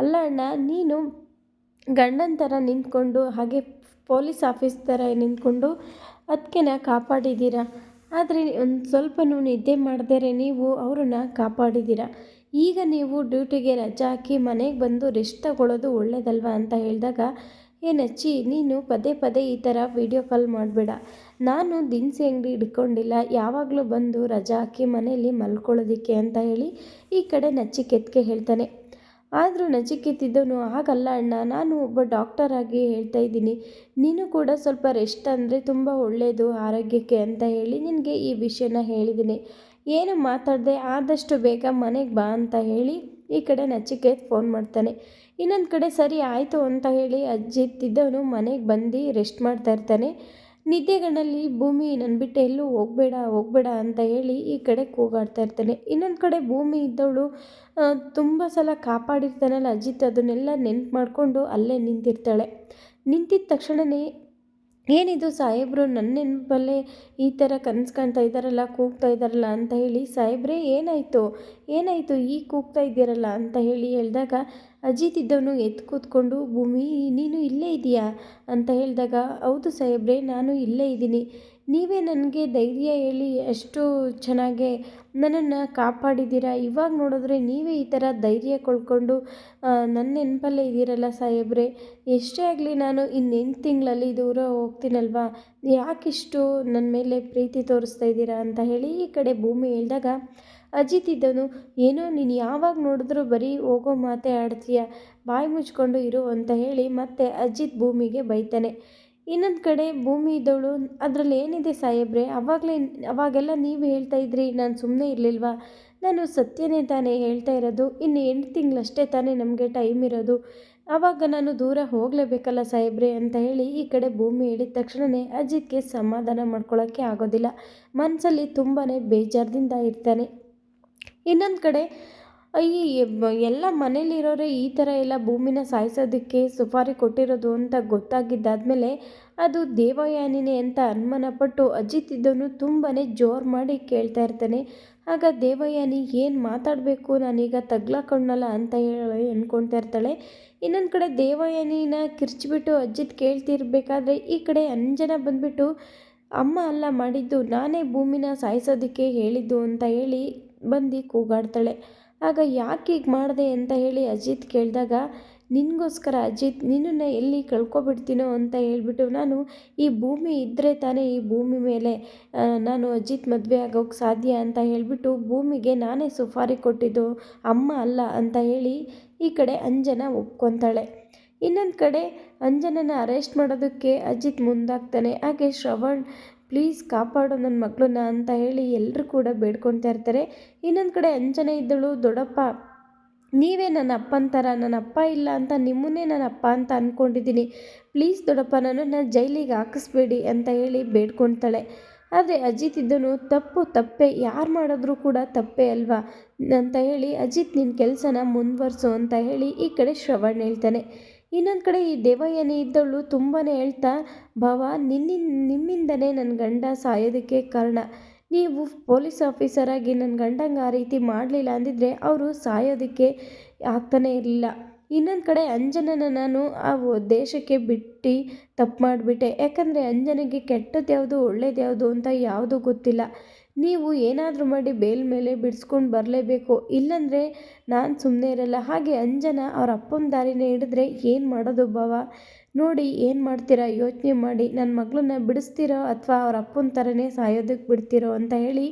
ಅಲ್ಲ ಅಣ್ಣ, ನೀನು ಗಂಡನ ಥರ ನಿಂತ್ಕೊಂಡು, ಹಾಗೆ ಪೊಲೀಸ್ ಆಫೀಸ್ ಥರ ನಿಂತ್ಕೊಂಡು ಅದಕ್ಕೆನ ಕಾಪಾಡಿದ್ದೀರ? ಆದರೆ ಒಂದು ಸ್ವಲ್ಪನೂ ನಿದ್ದೆ ಮಾಡಿದರೆ ನೀವು, ಅವ್ರನ್ನ ಕಾಪಾಡಿದ್ದೀರ? ಈಗ ನೀವು ಡ್ಯೂಟಿಗೆ ರಜೆ ಹಾಕಿ ಮನೆಗೆ ಬಂದು ರೆಸ್ಟ್ ತಗೊಳ್ಳೋದು ಒಳ್ಳೇದಲ್ವಾ ಅಂತ ಹೇಳಿದಾಗ, ಏ ಅಚ್ಚಿ ನೀನು ಪದೇ ಪದೇ ಈ ಥರ ವೀಡಿಯೋ ಕಾಲ್ ಮಾಡಬೇಡ. ನಾನು ದಿನಸಿ ಅಂಗಡಿ ಹಿಡ್ಕೊಂಡಿಲ್ಲ, ಯಾವಾಗಲೂ ಬಂದು ರಜಾ ಹಾಕಿ ಮನೆಯಲ್ಲಿ ಮಲ್ಕೊಳ್ಳೋದಕ್ಕೆ ಅಂತ ಹೇಳಿ ಈ ಕಡೆ ನಚ್ಚಿಕೆತ್ಗೆ ಹೇಳ್ತಾನೆ. ಆದರೂ ನಚಿಕೇತಿದ್ದವನು ಹಾಗಲ್ಲ ಅಣ್ಣ, ನಾನು ಒಬ್ಬ ಡಾಕ್ಟರ್ ಆಗಿ ಹೇಳ್ತಾ ಇದ್ದೀನಿ. ನೀನು ಕೂಡ ಸ್ವಲ್ಪ ರೆಸ್ಟ್ ಅಂದರೆ ತುಂಬ ಒಳ್ಳೆಯದು ಆರೋಗ್ಯಕ್ಕೆ ಅಂತ ಹೇಳಿ ನಿನಗೆ ಈ ವಿಷಯನ ಹೇಳಿದ್ದೀನಿ. ಏನು ಮಾತಾಡದೆ, ಆದಷ್ಟು ಬೇಗ ಮನೆಗೆ ಬಾ ಅಂತ ಹೇಳಿ ಈ ಕಡೆ ನಚಿಕೇತ್ ಫೋನ್ ಮಾಡ್ತಾನೆ. ಇನ್ನೊಂದು ಕಡೆ ಸರಿ ಆಯಿತು ಅಂತ ಹೇಳಿ ಅಜ್ಜಿತ್ತಿದ್ದವನು ಮನೆಗೆ ಬಂದು ರೆಸ್ಟ್ ಮಾಡ್ತಾ ಇರ್ತಾನೆ. ನಿದ್ದೆಗಣ್ಣಲ್ಲಿ ಭೂಮಿ ನನ್ನ ಬಿಟ್ಟು ಎಲ್ಲೂ ಹೋಗಬೇಡ ಹೋಗಬೇಡ ಅಂತ ಹೇಳಿ ಈ ಕಡೆ ಕೂಗಾಡ್ತಾ ಇರ್ತಾನೆ. ಇನ್ನೊಂದು ಕಡೆ ಭೂಮಿ ಇದ್ದವಳು ತುಂಬ ಸಲ ಕಾಪಾಡಿರ್ತಾನಲ್ಲ ಅಜಿತ್, ಅದನ್ನೆಲ್ಲ ನೆನ್ಪು ಮಾಡಿಕೊಂಡು ಅಲ್ಲೇ ನಿಂತಿರ್ತಾಳೆ. ನಿಂತಿದ್ದ ತಕ್ಷಣವೇ ಏನಿದು ಸಾಹೇಬರು ನನ್ನ ನೆನಪಲ್ಲೇ ಈ ಥರ ಕನಸು ಕಾಣ್ತಾ ಇದ್ದಾರಲ್ಲ, ಕೂಗ್ತಾ ಇದ್ದಾರಲ್ಲ ಅಂತ ಹೇಳಿ, ಸಾಹೇಬ್ರೆ ಏನಾಯಿತು ಏನಾಯಿತು ಈಗ ಕೂಗ್ತಾ ಇದ್ದೀರಲ್ಲ ಅಂತ ಹೇಳಿ ಹೇಳಿದಾಗ ಅಜಿತ್ ಇದ್ದವನು ಎದ್ದು ಕೂತ್ಕೊಂಡು, ಭೂಮಿ, ನೀನು ಇಲ್ಲೇ ಇದೆಯಾ? ಅಂತ ಹೇಳಿದಾಗ, ಹೌದು ಸಾಹೇಬ್ರೆ, ನಾನು ಇಲ್ಲೇ ಇದ್ದೀನಿ. ನೀವೇ ನನಗೆ ಧೈರ್ಯ ಹೇಳಿ ಎಷ್ಟು ಚೆನ್ನಾಗೆ ನನ್ನನ್ನು ಕಾಪಾಡಿದ್ದೀರಾ? ಇವಾಗ ನೋಡಿದ್ರೆ ನೀವೇ ಈ ಥರ ಧೈರ್ಯ ಕಳ್ಕೊಂಡು ನನ್ನ ನೆನಪಲ್ಲೇ ಇದ್ದೀರಲ್ಲ ಸಾಹೇಬ್ರೆ? ಎಷ್ಟೇ ಆಗಲಿ ನಾನು ಇನ್ನೆಂಟು ತಿಂಗಳಲ್ಲಿ ದೂರ ಹೋಗ್ತೀನಲ್ವಾ? ಯಾಕಿಷ್ಟು ನನ್ನ ಮೇಲೆ ಪ್ರೀತಿ ತೋರಿಸ್ತಾ ಇದ್ದೀರಾ ಅಂತ ಹೇಳಿ ಈ ಕಡೆ ಭೂಮಿ ಹೇಳಿದಾಗ ಅಜಿತ್ ಇದ್ದನು. ಏನೋ, ನೀನು ಯಾವಾಗ ನೋಡಿದ್ರೂ ಬರೀ ಹೋಗೋ ಮಾತೇ ಆಡ್ತೀಯ? ಬಾಯಿ ಮುಚ್ಕೊಂಡು ಇರು ಅಂತ ಹೇಳಿ ಮತ್ತೆ ಅಜಿತ್ ಭೂಮಿಗೆ ಬೈತಾನೆ. ಇನ್ನೊಂದು ಕಡೆ ಭೂಮಿ ಇದ್ದವಳು, ಅದರಲ್ಲಿ ಏನಿದೆ ಸಾಹೇಬ್ರೆ? ಅವಾಗಲೇ, ಅವಾಗೆಲ್ಲ ನೀವು ಹೇಳ್ತಾ ಇದ್ರಿ. ನಾನು ಸುಮ್ಮನೆ ಇರಲಿಲ್ವಾ? ನಾನು ಸತ್ಯನೇ ತಾನೇ ಹೇಳ್ತಾ ಇರೋದು. ಇನ್ನು ಎಂಟು ತಿಂಗಳಷ್ಟೇ ತಾನೇ ನಮಗೆ ಟೈಮ್ ಇರೋದು. ಆವಾಗ ನಾನು ದೂರ ಹೋಗಲೇಬೇಕಲ್ಲ ಸಾಹೇಬ್ರೆ ಅಂತ ಹೇಳಿ ಈ ಕಡೆ ಭೂಮಿ ಹೇಳಿದ ತಕ್ಷಣವೇ ಅಜಿತ್ಗೆ ಸಮಾಧಾನ ಮಾಡ್ಕೊಳ್ಳೋಕ್ಕೆ ಆಗೋದಿಲ್ಲ. ಮನಸ್ಸಲ್ಲಿ ತುಂಬಾ ಬೇಜಾರದಿಂದ ಇರ್ತಾನೆ. ಇನ್ನೊಂದು ಕಡೆ, ಈ ಎಲ್ಲ ಮನೇಲಿರೋರೆ ಈ ಥರ ಎಲ್ಲ ಭೂಮಿನ ಸಾಯಿಸೋದಕ್ಕೆ ಸುಪಾರಿ ಕೊಟ್ಟಿರೋದು ಅಂತ ಗೊತ್ತಾಗಿದ್ದಾದಮೇಲೆ ಅದು ದೇವಯಾನಿನೇ ಅಂತ ಅನುಮಾನಪಟ್ಟು ಅಜಿತ್ ಇದನ್ನು ತುಂಬಾ ಜೋರು ಮಾಡಿ ಕೇಳ್ತಾ ಇರ್ತಾನೆ. ಆಗ ದೇವಯಾನಿ, ಏನು ಮಾತಾಡಬೇಕು? ನಾನೀಗ ತಗ್ಲಾಕೊಂಡಲ್ಲ ಅಂತ ಹೇಳಿ ಅಂದ್ಕೊಳ್ತಾ ಇರ್ತಾಳೆ. ಇನ್ನೊಂದು ಕಡೆ ದೇವಯಾನಿನ ಕಿರ್ಚಿಬಿಟ್ಟು ಅಜ್ಜಿತ್ ಕೇಳ್ತಿರ್ಬೇಕಾದ್ರೆ ಈ ಕಡೆ ಅಂಜನ ಬಂದುಬಿಟ್ಟು, ಅಮ್ಮ ಅಲ್ಲ ಮಾಡಿದ್ದು, ನಾನೇ ಭೂಮಿನ ಸಾಯಿಸೋದಕ್ಕೆ ಹೇಳಿದ್ದು ಅಂತ ಹೇಳಿ ಬಂದು ಕೂಗಾಡ್ತಾಳೆ. ಆಗ ಯಾಕೆ ಹೀಗೆ ಮಾಡಿದೆ ಅಂತ ಹೇಳಿ ಅಜಿತ್ ಕೇಳಿದಾಗ, ನಿನಗೋಸ್ಕರ ಅಜಿತ್, ನಿನ್ನನ್ನು ಎಲ್ಲಿ ಕಳ್ಕೊಬಿಡ್ತೀನೋ ಅಂತ ಹೇಳಿಬಿಟ್ಟು ನಾನು ಈ ಭೂಮಿ ಇದ್ದರೆ ತಾನೇ ಈ ಭೂಮಿ ಮೇಲೆ ನಾನು ಅಜಿತ್ ಮದುವೆ ಆಗೋಕ್ಕೆ ಸಾಧ್ಯ ಅಂತ ಹೇಳಿಬಿಟ್ಟು ಭೂಮಿಗೆ ನಾನೇ ಸುಫಾರಿ ಕೊಟ್ಟಿದ್ದು ಅಮ್ಮ ಅಲ್ಲ ಅಂತ ಹೇಳಿ ಈ ಕಡೆ ಅಂಜನ ಒಪ್ಕೊತಾಳೆ. ಇನ್ನೊಂದು ಕಡೆ ಅಂಜನನ ಅರೆಸ್ಟ್ ಮಾಡೋದಕ್ಕೆ ಅಜಿತ್ ಮುಂದಾಗ್ತಾನೆ. ಹಾಗೆ ಶ್ರವಣ್ ಪ್ಲೀಸ್ ಕಾಪಾಡು ನನ್ನ ಮಕ್ಕಳನ್ನ ಅಂತ ಹೇಳಿ ಎಲ್ಲರೂ ಕೂಡ ಬೇಡ್ಕೊಳ್ತಾ ಇರ್ತಾರೆ. ಇನ್ನೊಂದು ಕಡೆ ಅಂಜನೆ ಇದ್ದಳು, ದೊಡ್ಡಪ್ಪ, ನೀವೇ ನನ್ನ ಅಪ್ಪನ ಥರ ನನ್ನ ಅಪ್ಪ ಇಲ್ಲ ಅಂತ ನಿಮ್ಮನ್ನೇ ನನ್ನ ಅಪ್ಪ ಅಂತ ಅಂದ್ಕೊಂಡಿದ್ದೀನಿ ಪ್ಲೀಸ್ ದೊಡ್ಡಪ್ಪ, ನನ್ನನ್ನು ಜೈಲಿಗೆ ಹಾಕಿಸ್ಬೇಡಿ ಅಂತ ಹೇಳಿ ಬೇಡ್ಕೊಳ್ತಾಳೆ ಆದರೆ ಅಜಿತ್ ಇದ್ದನು, ತಪ್ಪು, ತಪ್ಪೆ, ಯಾರು ಮಾಡಿದ್ರೂ ಕೂಡ ತಪ್ಪೇ ಅಲ್ವಾ ಅಂತ ಹೇಳಿ, ಅಜಿತ್ ನಿನ್ನ ಕೆಲಸನ ಮುಂದುವರ್ಸು ಅಂತ ಹೇಳಿ ಈ ಕಡೆ ಶ್ರವಣ್ ಹೇಳ್ತಾನೆ. ಇನ್ನೊಂದು ಕಡೆ ಈ ದೇವಯ್ಯನೇ ಇದ್ದವಳು ತುಂಬಾ ಹೇಳ್ತಾ ಭಾವ ನಿನ್ನಿಂದ ನಿಮ್ಮಿಂದನೇ ನನ್ನ ಗಂಡ ಸಾಯೋದಕ್ಕೆ ಕಾರಣ. ನೀವು ಪೊಲೀಸ್ ಆಫೀಸರಾಗಿ ನನ್ನ ಗಂಡಂಗೆ ಆ ರೀತಿ ಮಾಡಲಿಲ್ಲ ಅಂದಿದ್ರೆ ಅವರು ಸಾಯೋದಕ್ಕೆ ಆಗ್ತಾನೇ ಇರಲಿಲ್ಲ. ಇನ್ನೊಂದು ಕಡೆ ಅಂಜನನ ನಾನು ಆ ದೇಶಕ್ಕೆ ಬಿಟ್ಟು ತಪ್ಪು ಮಾಡಿಬಿಟ್ಟೆ. ಯಾಕಂದರೆ ಅಂಜನಿಗೆ ಕೆಟ್ಟದ್ದು ಯಾವುದು ಒಳ್ಳೇದು ಯಾವುದು ಅಂತ ಯಾವುದೂ ಗೊತ್ತಿಲ್ಲ. ನೀವು ಏನಾದರೂ ಮಾಡಿ ಬೇಲ್ ಮೇಲೆ ಬಿಡಿಸ್ಕೊಂಡು ಬರಲೇಬೇಕು. ಇಲ್ಲಾಂದರೆ ನಾನು ಸುಮ್ಮನೆ ಇರಲ್ಲ. ಹಾಗೆ ಅಂಜನ ಅವ್ರ ಅಪ್ಪನ ದಾರಿನೇ ಹಿಡಿದ್ರೆ ಏನು ಮಾಡೋದು ಭಾವ? ನೋಡಿ ಏನು ಮಾಡ್ತೀರಾ? ಯೋಚನೆ ಮಾಡಿ. ನನ್ನ ಮಗಳನ್ನ ಬಿಡಿಸ್ತೀರೋ ಅಥವಾ ಅವ್ರ ಅಪ್ಪನ ಥರನೇ ಸಾಯೋದಕ್ಕೆ ಬಿಡ್ತೀರೋ ಅಂತ ಹೇಳಿ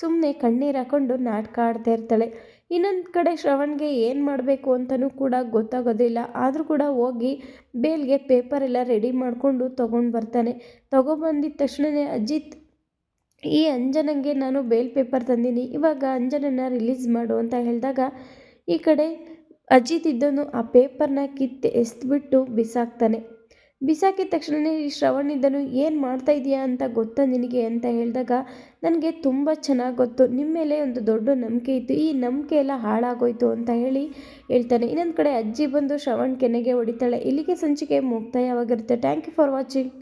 ಸುಮ್ಮನೆ ಕಣ್ಣೀರು ಹಾಕ್ಕೊಂಡು ನಾಟಕ ಆಡ್ತಾ ಇರ್ತಾಳೆ. ಇನ್ನೊಂದು ಕಡೆ ಶ್ರವಣ್ಗೆ ಏನು ಮಾಡಬೇಕು ಅಂತಲೂ ಕೂಡ ಗೊತ್ತಾಗೋದಿಲ್ಲ. ಆದರೂ ಕೂಡ ಹೋಗಿ ಬೇಲ್ಗೆ ಪೇಪರೆಲ್ಲ ರೆಡಿ ಮಾಡಿಕೊಂಡು ತೊಗೊಂಡು ಬರ್ತಾನೆ. ತೊಗೊಬಂದಿದ್ದ ತಕ್ಷಣವೇ ಅಜಿತ್ ಈ ಅಂಜನಂಗೆ ನಾನು ಬೇಲ್ ಪೇಪರ್ ತಂದೀನಿ. ಇವಾಗ ಅಂಜನನ್ನ ರಿಲೀಸ್ ಮಾಡು ಅಂತ ಹೇಳಿದಾಗ ಈ ಕಡೆ ಅಜಿತ್ ಇದ್ದನು ಆ ಪೇಪರ್ನ ಕಿತ್ತು ಎಸ್ದುಬಿಟ್ಟು ಬಿಸಾಕ್ತಾನೆ. ಬಿಸಾಕಿದ ತಕ್ಷಣವೇ ಈ ಶ್ರವಣ್ ಇದ್ದನು, ಏನು ಮಾಡ್ತಾ ಇದೆಯಾ ಅಂತ ಗೊತ್ತಾ ನಿನಗೆ? ಅಂತ ಹೇಳಿದಾಗ, ನನಗೆ ತುಂಬ ಚೆನ್ನಾಗಿ ಗೊತ್ತು. ನಿಮ್ಮ ಮೇಲೆ ಒಂದು ದೊಡ್ಡ ನಂಬಿಕೆ ಇತ್ತು. ಈ ನಂಬಿಕೆ ಎಲ್ಲ ಹಾಳಾಗೋಯ್ತು ಅಂತ ಹೇಳಿ ಹೇಳ್ತಾನೆ. ಇನ್ನೊಂದು ಕಡೆ ಅಜ್ಜಿ ಬಂದು ಶ್ರವಣ್ ಕೆನೆಗೆ ಹೊಡಿತಾಳೆ. ಇಲ್ಲಿಗೆ ಸಂಚಿಕೆ ಮುಕ್ತಾಯವಾಗಿರುತ್ತೆ. Thank you for watching